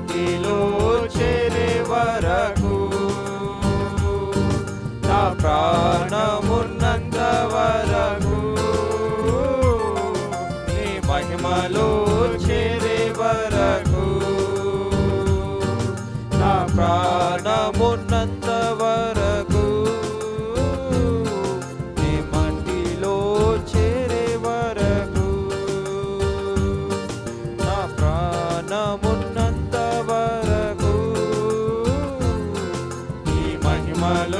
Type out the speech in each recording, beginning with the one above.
మట్టిలో చేరే వరకు నా ప్రాణమున్నంత వరకు నీ మహిమలో చేరే వరకు Mala.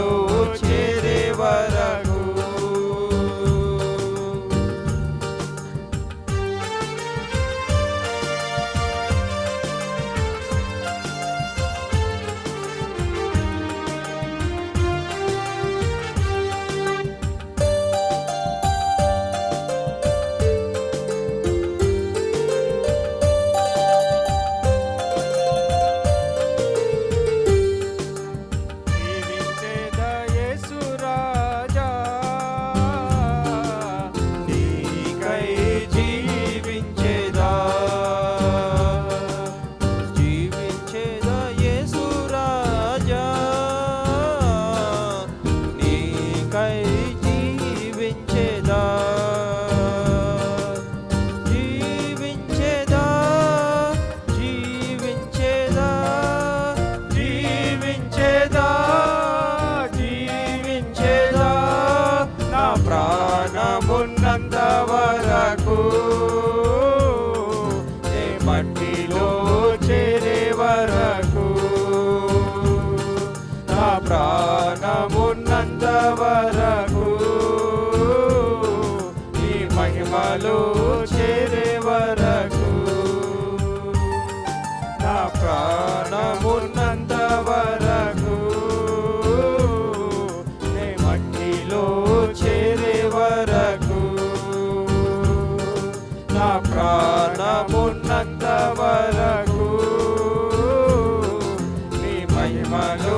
చేరే వరకు నా వరకు మట్టిలో చేరే వరకు నా వరకు నీ మహిమలో